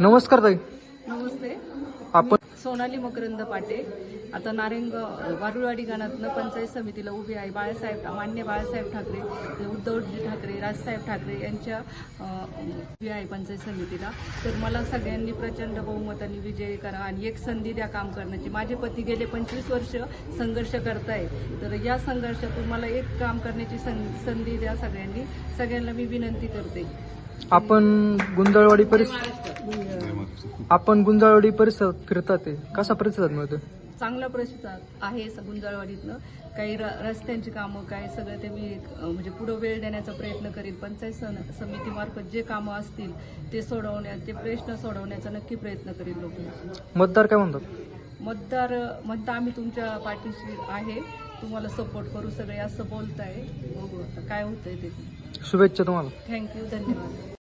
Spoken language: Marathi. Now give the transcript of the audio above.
नमस्कार ताई. नमस्ते. आपण सोनाली मकरंद पाटे. आता नारेंग वारुळवाडी गाणातनं पंचायत समितीला उभी आहे बाळासाहेब मान्य बाळासाहेब ठाकरे उद्धवजी ठाकरे राजसाहेब ठाकरे यांच्या उभी आहे पंचायत समितीला. तर मला सगळ्यांनी प्रचंड बहुमताने विजयी करा आणि एक संधी द्या काम करण्याची. माझे पती गेले पंचवीस वर्ष संघर्ष करताय तर या संघर्षातून मला एक काम करण्याची संधी द्या सगळ्यांनी. सगळ्यांना मी विनंती करते. आपण गुंजाळवाडी परिसर आपण गुंजाळवाडी परिसरात फिरतात ते. कसा प्रतिसाद मिळतो चांगला प्रतिसाद आहे स- गुंजाळवाडीतनं. काही र रस्त्यांची कामं काय सगळं ते मी अ, म्हणजे पुढं वेळ देण्याचा प्रयत्न करीन पंचायत समितीमार्फत जे कामं असतील ते सोडवण्याचे प्रश्न सोडवण्याचा नक्की प्रयत्न करीन लोकांची मतदार काय म्हणतात? मतदार म्हणता आम्ही तुमच्या पाठीशी आहे. तुम्हाला सपोर्ट करू सगळे असं बोलताय. बघू आता काय होतंय ते. शुभेच्छा तुम्हाला. थँक्यू धन्यवाद.